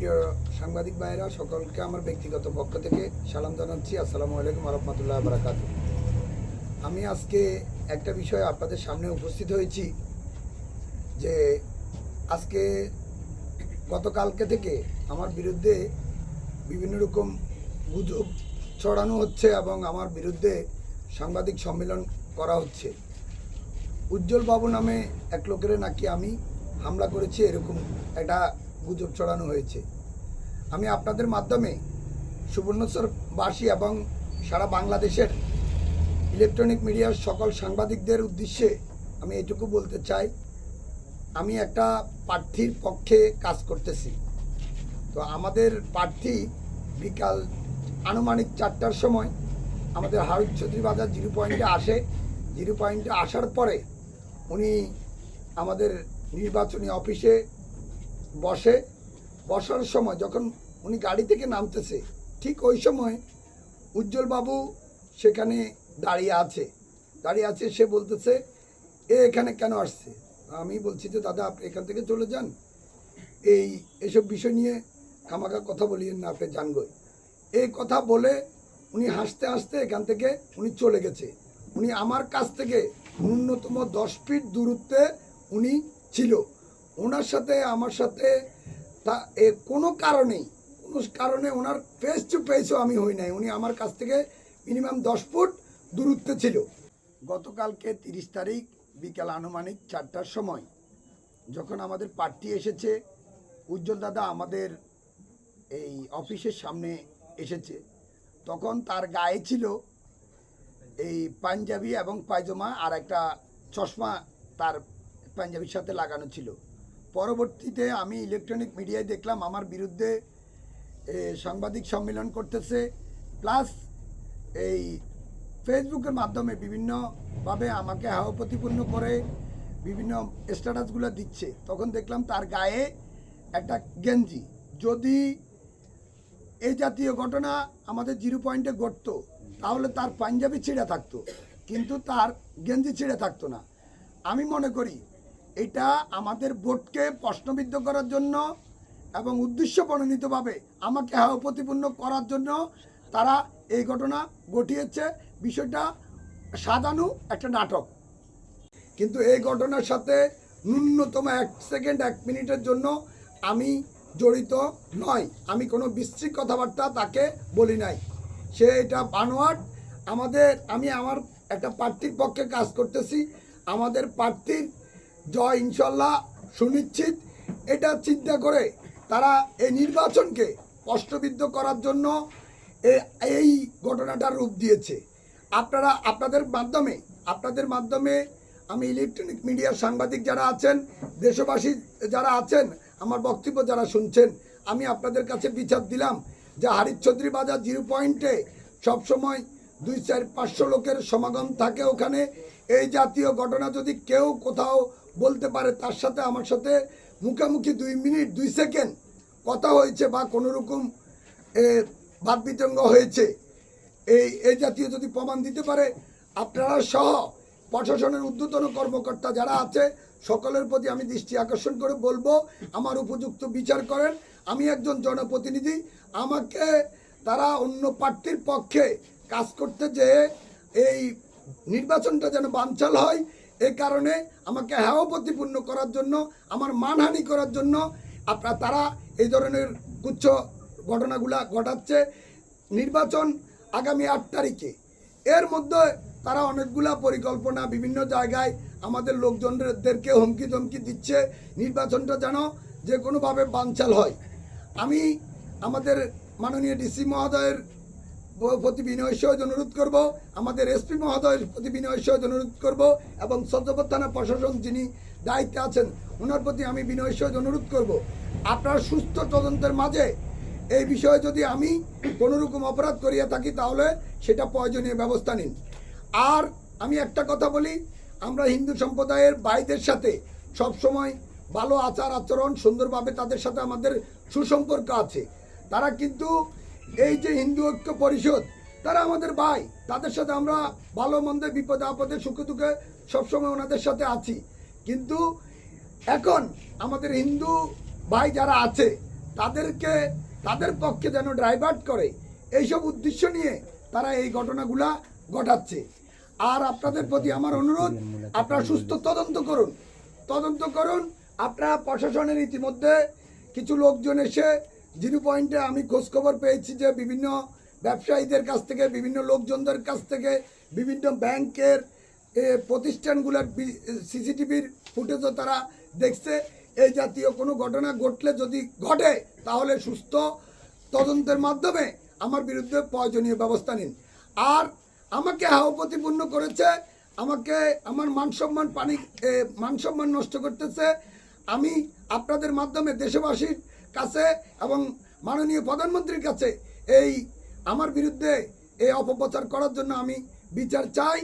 প্রিয় সাংবাদিক ভাইরা সকলকে আমার ব্যক্তিগত পক্ষ থেকে সালাম জানাচ্ছি। আসসালামু আলাইকুম রহমতুল্লাহ বারাকাত আমি আজকে একটা বিষয়ে আপনাদের সামনে উপস্থিত হয়েছি যে আজকে গতকালকে থেকে আমার বিরুদ্ধে বিভিন্ন রকম গুজব ছড়ানো হচ্ছে এবং আমার বিরুদ্ধে সাংবাদিক সম্মেলন করা হচ্ছে। উজ্জ্বল বাবু নামে এক লোকের নাকি আমি হামলা করেছি, এরকম একটা গুজব ছড়ানো হয়েছে। আমি আপনাদের মাধ্যমে সুবর্ণচরবাসী এবং সারা বাংলাদেশের ইলেকট্রনিক মিডিয়ার সকল সাংবাদিকদের উদ্দেশ্যে আমি এটুকু বলতে চাই, আমি একটা প্রার্থীর পক্ষে কাজ করতেছি। তো আমাদের প্রার্থী বিকাল আনুমানিক চারটার সময় আমাদের হারুদ চৌধুরী বাজার জিরো পয়েন্টে আসে। জিরো পয়েন্টে আসার পরে উনি আমাদের নির্বাচনী অফিসে বসে, বসার সময় যখন উনি গাড়ি থেকে নামতেছে, ঠিক ওই সময় উজ্জ্বলবাবু সেখানে দাঁড়িয়ে আছে। দাঁড়িয়ে আছে, সে বলতেছে, এ এখানে কেন আসছে? আমি বলছি যে, দাদা, আপনি এখান থেকে চলে যান। এই এসব বিষয় নিয়ে খামাখা কথা বলিয়েন না, আপনি জানগই এই কথা বলে উনি হাসতে হাসতে এখান থেকে উনি চলে গেছে। উনি আমার কাছ থেকে ন্যূনতম দশ ফিট দূরত্বে উনি ছিল। ওনার সাথে, আমার সাথে, তা এ কোনো কারণেই, কোনো কারণে ওনার ফেস টু ফেসও আমি হই নাই। উনি আমার কাছ থেকে মিনিমাম দশ ফুট দূরত্বে ছিল। গতকালকে তিরিশ তারিখ, বিকাল আনুমানিক চারটার সময়, যখন আমাদের প্রার্থী এসেছে, উজ্জ্বল দাদা আমাদের এই অফিসের সামনে এসেছে। তখন তার গায়ে ছিল এই পাঞ্জাবি এবং পায়জামা আর একটা চশমা তার পাঞ্জাবির সাথে লাগানো ছিল। পরবর্তীতে আমি ইলেকট্রনিক মিডিয়ায় দেখলাম, আমার বিরুদ্ধে সাংবাদিক সম্মেলন করতেছে। প্লাস এই ফেসবুকের মাধ্যমে বিভিন্নভাবে আমাকে হাও প্রতিপূর্ণ করে, বিভিন্ন স্ট্যাটাসগুলো দিচ্ছে। তখন দেখলাম তার গায়ে একটা গেঞ্জি। যদি এই জাতীয় ঘটনা আমাদের জিরো পয়েন্টে ঘটতো, তাহলে তার পাঞ্জাবি ছিঁড়ে থাকতো, কিন্তু তার গেঞ্জি ছিঁড়ে থাকতো না। আমি মনে করি এটা আমাদের ভোটকে প্রশ্নবিদ্ধ করার জন্য এবং উদ্দেশ্য প্রণোদিতভাবে আমাকে হাও প্রতিপূর্ণ করার জন্য তারা এই ঘটনা ঘটিয়েছে। বিষয়টা সাজানো একটা নাটক। কিন্তু এই ঘটনার সাথে ন্যূনতম এক সেকেন্ড, এক মিনিটের জন্য আমি জড়িত নয়। আমি কোনো বিস্তৃত কথাবার্তা তাকে বলি নাই। সে এটা বানোয়াট। আমাদের, আমি আমার একটা প্রার্থীর পক্ষে কাজ করতেছি। আমাদের প্রার্থীর জয় ইনশাল্লাহ, সুনিশ্চিত। এটা চিন্তা করে তারা এই নির্বাচনকে কষ্টবিদ্ধ করার জন্য এই ঘটনাটা রূপ দিয়েছে। আপনারা, আপনাদের মাধ্যমে আপনাদের মাধ্যমে আমি ইলেকট্রনিক মিডিয়ার সাংবাদিক যারা আছেন, দেশবাসী যারা আছেন, আমার বক্তব্য যারা শুনছেন, আমি আপনাদের কাছে বিচার দিলাম যে হারিচ্ছদ্রী বাজার জিরো পয়েন্টে সবসময় দুই চার পাঁচশো লোকের সমাগম থাকে ওখানে। এই জাতীয় ঘটনা যদি কেউ কোথাও বলতে পারে তার সাথে আমার সাথে মুখোমুখি দুই মিনিট দুই সেকেন্ড কথা হয়েছে বা কোনো রকম এ, বাদ বিতঙ্গ হয়েছে এই এই জাতীয় যদি প্রমাণ দিতে পারে আপনারা সহ প্রশাসনের ঊর্ধ্বতন কর্মকর্তা যারা আছে সকলের প্রতি আমি দৃষ্টি আকর্ষণ করে বলব আমার উপযুক্ত বিচার করেন। আমি একজন জনপ্রতিনিধি আমাকে তারা অন্য প্রার্থীর পক্ষে কাজ করতে যেয়ে এই নির্বাচনটা যেন বানচাল হয় এই কারণে আমাকে হ্যাও প্রতিপূর্ণ করার জন্য, আমার মানহানি করার জন্য আপনার তারা এই ধরনের গুচ্ছ ঘটনাগুলা ঘটাচ্ছে। নির্বাচন আগামী আট তারিখে। এর মধ্যে তারা অনেকগুলা পরিকল্পনা বিভিন্ন জায়গায় আমাদের লোকজনদেরকে হুমকি ধমকি দিচ্ছে। নির্বাচনটা যেন যে কোনোভাবে বানচাল হয়। আমি আমাদের মাননীয় ডিসি মহোদয়ের প্রতি বিনয় সহজ অনুরোধ করব। আমাদের এসপি মহোদয়ের প্রতি বিনয় সহজ অনুরোধ করব এবং সজ্জপত থানা প্রশাসন যিনি দায়িত্বে আছেন ওনার প্রতি আমি বিনয় সহজ অনুরোধ করব। আপনার সুস্থ তদন্তের মাঝে এই বিষয়ে যদি আমি কোনোরকম অপরাধ করিয়া থাকি তাহলে সেটা প্রয়োজনীয় ব্যবস্থা নিন। আর আমি একটা কথা বলি, আমরা হিন্দু সম্প্রদায়ের ভাইদের সাথে সবসময় ভালো আচার আচরণ সুন্দরভাবে তাদের সাথে আমাদের সুসম্পর্ক আছে। তারা কিন্তু এই যে হিন্দু ঐক্য পরিষদ, তারা আমাদের ভাই, তাদের সাথে আমরা ভালো, মন্দে, বিপদে, আপদে, সুখে, দুঃখে সবসময় ওনাদের সাথে আছি। কিন্তু এখন আমাদের হিন্দু ভাই যারা আছে, তাদেরকে, তাদের পক্ষে যেন ড্রাইভার্ট করে, এইসব উদ্দেশ্য নিয়ে তারা এই ঘটনাগুলা ঘটাচ্ছে। আর আপনাদের প্রতি আমার অনুরোধ, আপনারা সুস্থ তদন্ত করুন। তদন্ত করুন, আপনারা প্রশাসনের ইতিমধ্যে কিছু লোকজন এসে জিরো পয়েন্টে আমি খোঁজখবর পেয়েছি যে বিভিন্ন ব্যবসায়ীদের কাছ থেকে বিভিন্ন লোকজনদের কাছ থেকে বিভিন্ন ব্যাংকের প্রতিষ্ঠানগুলোর সিসিটিভির ফুটেজও তারা দেখছে। এই জাতীয় কোনো ঘটনা ঘটলে যদি ঘটে তাহলে সুস্থ তদন্তের মাধ্যমে আমার বিরুদ্ধে প্রয়োজনীয় ব্যবস্থা নিন। আর আমাকে হাও প্রতিপূর্ণ করেছে আমাকে আমার মান সম্মান পানি এ, মান সম্মান নষ্ট করতেছে। আমি আপনাদের মাধ্যমে দেশবাসীর কাছে এবং মাননীয় প্রধানমন্ত্রীর কাছে এই আমার বিরুদ্ধে এই অপপ্রচার করার জন্য আমি বিচার চাই।